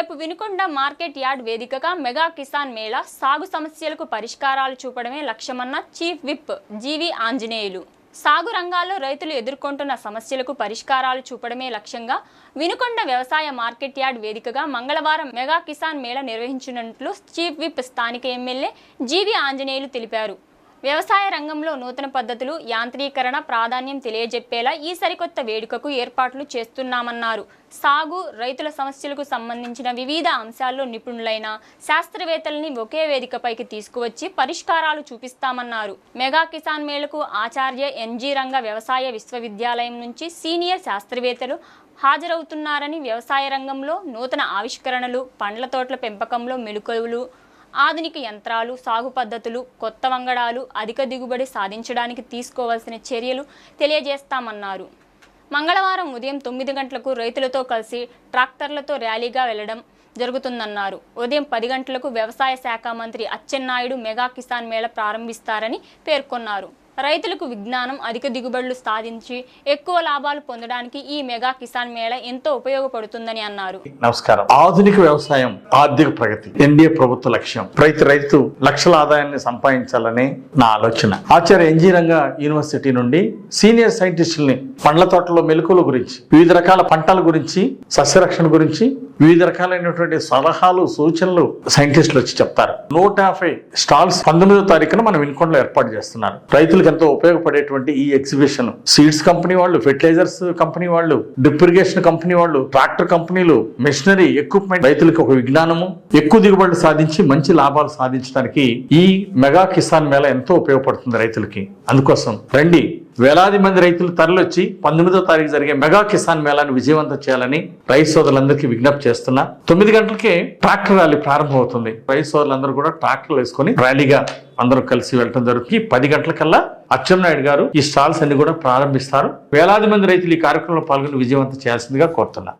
రేపు Vinukonda market yard వేదికగా mega Kisan Mela సాగు సమస్యలకు పరిష్కారాలు చూపడమే లక్ష్యమన్న chief whip G V Anjaneyulu. సాగు రంగాల్లో రైతులు ఎదుర్కొంటున్న సమస్యలకు పరిష్కారాలు చూపడమే లక్ష్యంగా వినుకొండ వ్యవసాయ మార్కెట్ యార్డ్ వేదికగా మంగళవారం మెగా కిసాన్ మేళా నిర్వహించినట్లు చీఫ్ విప్ స్థానిక ఎమ్మెల్యే జీవి ఆంజనేయులు తెలిపారు. వ్యవసాయ రంగంలో నూతన పద్ధతులు యాంత్రీకరణ ప్రాధాన్యం తెలియజెప్పేలా ఈ సరికొత్త వేడుకకు ఏర్పాట్లు చేస్తున్నామన్నారు. సాగు రైతుల సమస్యలకు సంబంధించిన వివిధ అంశాల్లో నిపుణులైన శాస్త్రవేత్తల్ని ఒకే వేదికపైకి తీసుకువచ్చి పరిష్కారాలు చూపిస్తామన్నారు. మెగా కిసాన్ మేళకు ఆచార్య ఎన్జీ రంగ వ్యవసాయ విశ్వవిద్యాలయం నుంచి సీనియర్ శాస్త్రవేత్తలు హాజరవుతున్నారని వ్యవసాయ రంగంలో నూతన ఆవిష్కరణలు పండ్ల తోటల పెంపకంలో మెళుకువలు ఆధునిక యంత్రాలు సాగు పద్ధతులు కొత్త వంగడాలు అధిక దిగుబడి సాధించడానికి తీసుకోవాల్సిన చర్యలు తెలియజేస్తామన్నారు. మంగళవారం ఉదయం తొమ్మిది గంటలకు రైతులతో కలిసి ట్రాక్టర్లతో ర్యాలీగా వెళ్ళడం జరుగుతుందన్నారు. ఉదయం పది గంటలకు వ్యవసాయ శాఖ మంత్రి అచ్చెన్నాయుడు మెగా కిసాన్ మేళ ప్రారంభిస్తారని పేర్కొన్నారు. రైతులకు విజ్ఞానం అధిక దిగుబడులు సాధించి ఎక్కువ లాభాలు పొందడానికి ఈ మెగా కిసాన్ మేళ ఎంతో ఉపయోగపడుతుందని అన్నారు. నమస్కారం. ఆధునిక వ్యవసాయం ఆర్థిక ప్రగతి ఎన్డీఏ ప్రభుత్వ లక్ష్యం. ప్రతి రైతు లక్షల ఆదాయాన్ని సంపాదించాలని నా ఆలోచన. Acharya N G Ranga university నుండి సీనియర్ సైంటిస్టుల్ని పండ్ల తోటలో మెలకువల గురించి వివిధ రకాల పంటల గురించి సస్యరక్షణ గురించి వివిధ రకాలైనటువంటి సలహాలు సూచనలు సైంటిస్టులు వచ్చి చెప్తారు. నూట యాభై స్టాల్స్ పంతొమ్మిదో తారీఖున మనం వినుకొండలో ఏర్పాటు చేస్తున్నారు. రైతులకు ఎంతో ఉపయోగపడేటువంటి ఈ ఎగ్జిబిషన్. సీడ్స్ కంపెనీ వాళ్ళు ఫెర్టిలైజర్స్ కంపెనీ వాళ్ళు డిప్రిగేషన్ కంపెనీ వాళ్ళు ట్రాక్టర్ కంపెనీలు మిషనరీ ఎక్విప్మెంట్ రైతులకు ఒక విజ్ఞానము ఎక్కువ దిగుబడులు సాధించి మంచి లాభాలు సాధించడానికి ఈ మెగా కిసాన్ మేళ ఎంతో ఉపయోగపడుతుంది రైతులకి. అందుకోసం రండి వేలాది మంది రైతులు తరలొచ్చి పంతొమ్మిదో తారీఖు జరిగే మెగా కిసాన్ మేళాను విజయవంతం చేయాలని రైతు సోదరులందరికీ విజ్ఞప్తి చేస్తున్నా. తొమ్మిది గంటలకే ట్రాక్టర్ ర్యాలీ ప్రారంభమవుతుంది. రైతు సోదరులందరూ కూడా ట్రాక్టర్లు వేసుకొని ర్యాలీగా అందరూ కలిసి వెళ్ళడం జరుగుతుంది. పది గంటలకల్లా అచ్చెన్నాయుడు గారు ఈ స్టాల్స్ అన్ని కూడా ప్రారంభిస్తారు. వేలాది మంది రైతులు ఈ కార్యక్రమంలో పాల్గొని విజయవంతం చేయాల్సిందిగా కోరుతున్నా.